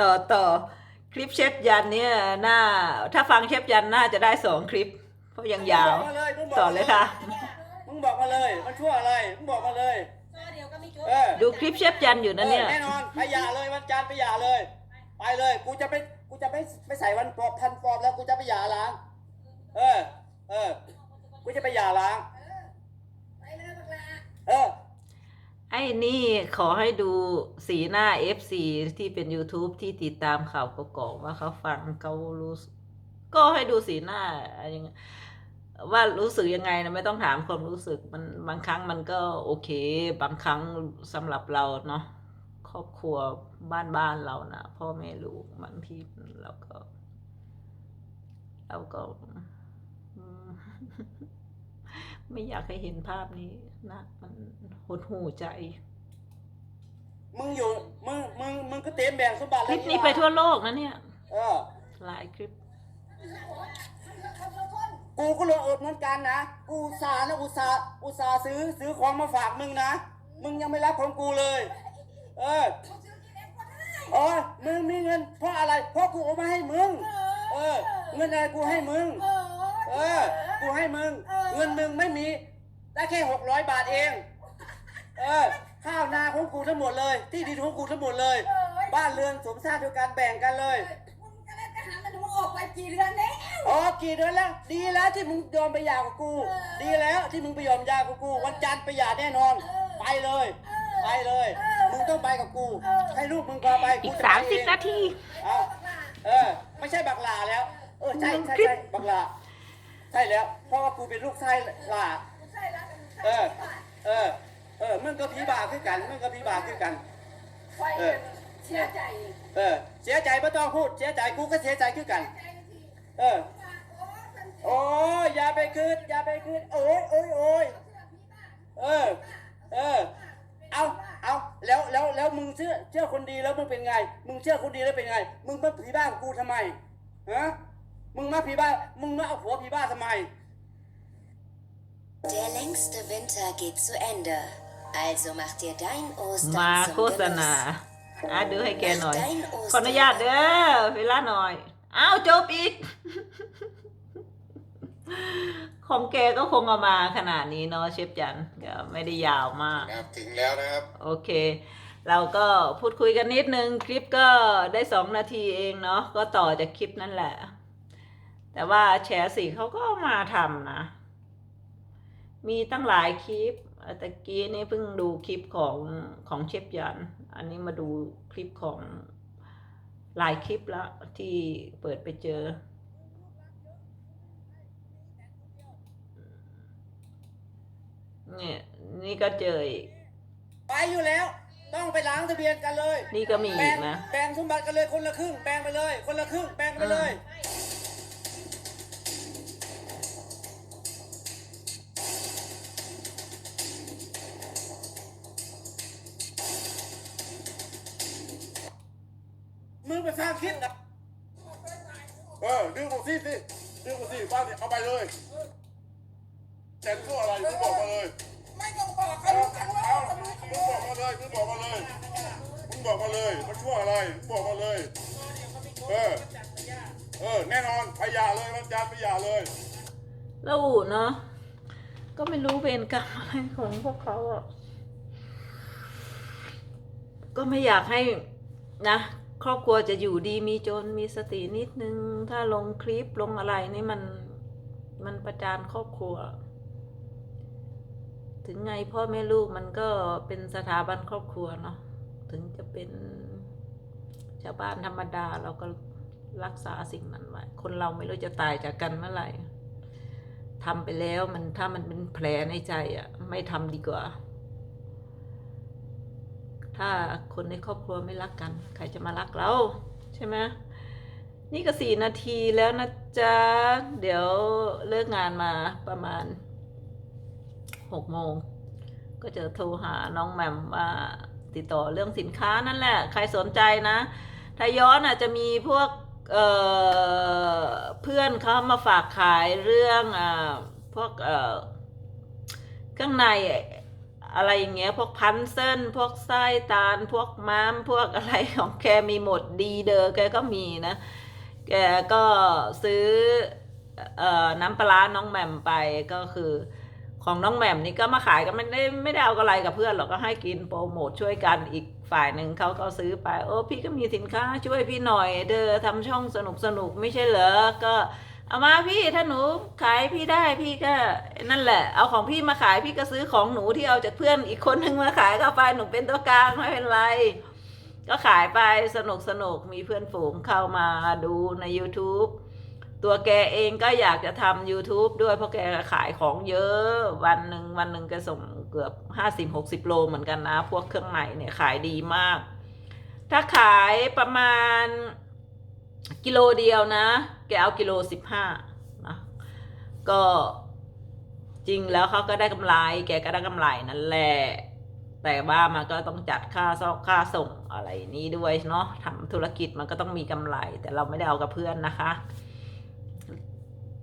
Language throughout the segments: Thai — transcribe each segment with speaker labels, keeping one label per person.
Speaker 1: ต่อต่อคลิปเชฟยันเนี่ยน่าถ้าฟังเชฟยันน่าจะได้สองคลิป เพราะยังยาว
Speaker 2: มึงบอกมาเลยมึงบอก
Speaker 1: ต่อ
Speaker 2: มา
Speaker 1: เลยค่ะ
Speaker 2: มึงบอกมาเลยมันชั่วอะไร มึงบอกมาเลย
Speaker 3: เดียวก็ไม่จบ
Speaker 2: เออ
Speaker 1: ดูคลิปเชฟยันอยู่นะเนี่ย
Speaker 2: ออแน่นอนไปหย่าเลยวันจันทร์ไปหย่าเลย ไปเลย กูจะไปกูจะไม่ไม่ใส่วันปลอบพันปลอบแล้วกูจะไปหย่าล้าง เออ เออ กูจะไปหย่าล้าง
Speaker 3: ไปเลยบักลา
Speaker 2: เออ
Speaker 1: ไอ้ นี่ขอให้ดูสีหน้า FC ที่เป็น YouTube ที่ติดตามข่าวกกอกว่าเขาฟังเขารู้ก็ให้ดูสีหน้าอะไรอย่างว่ารู้สึกยังไงนะไม่ต้องถามความรู้สึกมันบางครั้งมันก็โอเค บางครั้งสำหรับเราเนาะครอบครัวบ้านบ้านเรานะพ่อแม่ลูกบางทีเราก็ เราก็ ไม่อยากให้เห็นภาพนี้นะมันหดหูใจ
Speaker 2: มึงอยู่ มึง มึง มึงก็เต็มแบ่งสมบัติ
Speaker 1: คลิปนี้ไปทั่วโลกนะเนี่ย
Speaker 2: เออ
Speaker 1: หลายคลิป
Speaker 2: กูก็ลงอดเหมือนกันนะ กูอุตสาห์นะอุตสาห์อุตสาห์ซื้อซื้อของมาฝากมึงนะ มึงยังไม่รับของกูเลย เอออ๋อมึงมีเงิน เพราะอะไร เพราะกูเอามาให้มึง เออ เงินอะไรกูให้มึง เออ กูให้มึงเงินมึงไม่มี ได้แค่หกร้อยบาทเอง เออ ข้าวนาของกูทั้งหมดเลย ที่ดินของกูทั้งหมดเลยบ้านเรือนสมชาติเดียวกันแบ่งกันเลย
Speaker 3: มึงก็เลยไปหามันมึงออกไปกี่เดือนแล้ว
Speaker 2: อ๋อกี่เดือนแล้ว ดีแล้วที่มึงยอมไปหย่ากับกูดีแล้วที่มึงไปยอมหย่ากับกู วันจันทร์ไปหย่าแน่นอนไปเลยไปเลยมึงต้องไปกับกูให้ลูกมึงพาไป
Speaker 1: อีก
Speaker 2: จะ
Speaker 1: สาม
Speaker 2: ไป
Speaker 1: สิบ
Speaker 2: เอง
Speaker 1: นาที
Speaker 2: เอาเออ ไม่ใช่บักหลาแล้ว เออใช่ใช่ใช่บักหลาใช่แล้วเพราะว่ากูเป็นลูกชายหลา
Speaker 3: ใช่แล้ว
Speaker 2: เออ เออ เออมึงก็ผีบาคือกันมึงก็ผีบาคือกัน
Speaker 3: ไฟเสียใจ
Speaker 2: เออ เสียใจไม่ต้องพูด เสียใจกูก็เสียใจคือกัน เออ โอ้ยอย่าไปคืดอย่าไปคืดโอ้ยโอ้ยโอ้ยเออ เออ เอาเอาแล้วแล้วแล้วมึงเชื่อเชื่อคนดีแล้วมึงเป็นไง มึงเชื่อคนดีแล้วเป็นไง มึงมาผีบ้ากับกูทำไมฮะ มึงมาผีบ้า มึงมาเอาผัวผีบ้าทำไม
Speaker 4: Der längste Winter geht zu Ende. Also mach dir dein
Speaker 1: มา
Speaker 4: Ostern
Speaker 1: โฆ
Speaker 4: zum
Speaker 1: ษณา
Speaker 4: Genuss.
Speaker 1: อะดูให้แกหน่อย
Speaker 4: Dein
Speaker 1: ขออนุญาตเด้อเวลาหน่อย อ้าวจบอีก ของแกก็คงเอามาขนาดนี้เนาะเชฟจันก็ไม่ได้ยาวมาก
Speaker 5: นะครับถึงแล้วนะครับ
Speaker 1: โอเค เราก็พูดคุยกันนิดนึง คลิปก็ได้สองนาทีเองเนาะก็ต่อจากคลิปนั่นแหละ แต่ว่าแชร์สีเขาก็มาทำนะ มีตั้งหลายคลิปเอ่อตะกี้นี่เพิ่งดูคลิปของของเชฟยัน อันนี้มาดูคลิปของหลายคลิปแล้วที่เปิดไปเจอ เนี่ยนี่ก็เจออีก
Speaker 2: ไปอยู่แล้ว ต้องไปล้างทะเบียนกันเลย
Speaker 1: นี่ก็มี
Speaker 2: แบ่
Speaker 1: อี
Speaker 2: ง
Speaker 1: กนะ
Speaker 2: แบ่งสมบัติกันเลยคนละครึ่ง แบ่งไปเลย คนละครึ่ง แบ่งไปเลย มึงไปฟังคลิปนะ
Speaker 5: เออดึงกูสิสิดึงกูสิบ้านเนี่ยเอาไปเลยแต่งตัวอะไรมึงบอกมาเลย
Speaker 3: ไม่ต้องบอก
Speaker 5: เอาเอามึงบอกมาเลยมึงบอกมาเลยมึงบอกมาเลยมันชั่วอะไรมึงบอกมาเลย เออ เออ แน่นอนไปหย่าเลยวันจันทร์ไปหย่าเลย
Speaker 1: แล้วอูเนาะก็ไม่รู้เวรกรรมอะไรของพวกเขาอะก็ไม่อยากให้นะ ครอบครัวจะอยู่ดีมีจนมีสตินิดนึง ถ้าลงคลิปลงอะไรนี่มันมันประจานครอบครัว ถึงไงพ่อแม่ลูกมันก็เป็นสถาบันครอบครัวเนาะถึงจะเป็นชาวบ้านธรรมดาเราก็รักษาสิ่งนั้นไว้คนเราไม่รู้จะตายจากกันเมื่อไหร่ทำไปแล้วมันถ้ามันเป็นแผลในใจอะ ไม่ทำดีกว่า ถ้าคนในครอบครัวไม่รักกัน ใครจะมารักเราใช่ไหมนี่ก็สี่นาทีแล้วนะจ๊ะ เดี๋ยวเลิกงานมาประมาณหกโมง ก็จะโทรหาน้องแหม่มว่าติดต่อเรื่องสินค้านั่นแหละ ใครสนใจนะถ้าย้อนอาจจะมีพวกเเพื่อนเขามาฝากขายเรื่องอาพวกเครื่องใน อะไรอย่างเงี้ย พวกพันเส้น พวกไส้ตาล พวกม้าม พวกอะไรของแกมีหมดดีเดอแกก็มีนะ แกก็ซื้ออน้ำปลาร้าน้องแหม่มไปก็คือของน้องแหม่มนี่ก็มาขายก็ไม่ได้ไม่ได้เอากำไรกับเพื่อนหรอกก็ให้กินโปรโมทช่วยกันอีกฝ่ายหนึ่งเขาก็ซื้อไป โอ้พี่ก็มีสินค้าช่วยพี่หน่อยเดอทำช่องสนุกสนุกไม่ใช่เหรอก็ เอามาพี่ถ้าหนูขายพี่ได้พี่ก็นั่นแหละ เอาของพี่มาขายพี่ก็ซื้อของหนูที่เอาจากเพื่อนอีกคนนึงมาขายก็ไปหนูเป็นตัวกลางไม่เป็นไร ก็ขายไปสนุกสนุกมีเพื่อนฝูงเข้ามาดูใน YouTube ตัวแกเองก็อยากจะทำ YouTube ด้วยเพราะแกขายของเยอะวันหนึ่งวันหนึ่งแกส่งเกือบห้าสิบหกสิบโลเหมือนกันนะ พวกเครื่องในเนี่ยขายดีมาก ถ้าขายประมาณ กิโลเดียวนะ แกเอากิโลสิบห้านะก็จริงแล้วเขาก็ได้กำไร แกก็ได้กำไรนั่นแหละ แต่ว่ามันก็ต้องจัดค่าซอกค่าส่งอะไรนี้ด้วยเนาะทำธุรกิจมันก็ต้องมีกำไร แต่เราไม่ได้เอากับเพื่อนนะคะ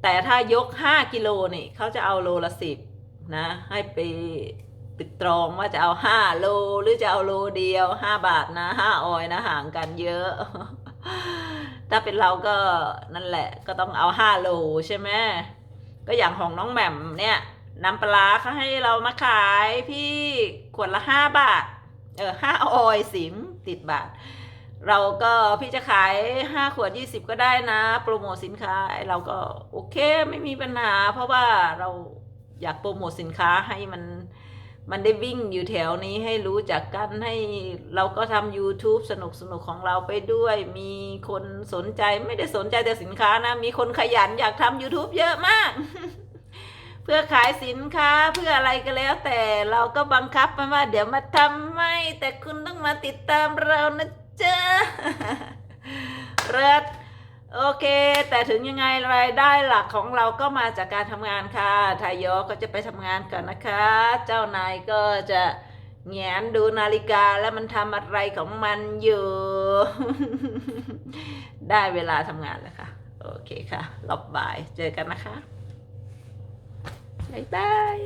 Speaker 1: แต่ถ้ายกห้ากิโลนี่เขาจะเอาโลละสิบนะ ให้ไปติดตรองว่าจะเอาห้าโลหรือจะเอาโลเดียวห้าบาทนะห้าออยนะห่างกันเยอะ ถ้าเป็นเราก็นั่นแหละ ก็ต้องเอาห้าโลใช่ไหมก็อย่างของน้องแหม่มเนี่ยน้ำปลาเขาให้เรามาขายพี่ขวดละห้าบาท เออห้าออยสิมติดบาท เราก็พี่จะขายห้าขวดยี่สิบก็ได้นะ โปรโมทสินค้าเราก็โอเคไม่มีปัญหา เพราะว่าเราอยากโปรโมทสินค้าให้มัน มันได้วิ่งอยู่แถวนี้ให้รู้จักกันให้เราก็ทำ YouTube สนุกสนุกของเราไปด้วย มีคนสนใจไม่ได้สนใจแต่สินค้านะ มีคนขยันอยากทำ YouTube เยอะมาก เพื่อขายสินค้าเพื่ออะไรก็แล้ว แต่เราก็บังคับมันว่าเดี๋ยวมาทำไม่แต่คุณต้องมาติดตามเรานะจ๊ะเริศ โอเค แต่ถึงยังไงรายได้หลักของเราก็มาจากการทำงานค่ะทายอก็จะไปทำงานก่อนนะคะ เจ้านายก็จะแงนดูนาฬิกาแล้วมันทำอะไรของมันอยู่ ได้เวลาทำงานแล้วค่ะ โอเคค่ะรอบบ่ายเจอกันนะคะ บ๊ายบาย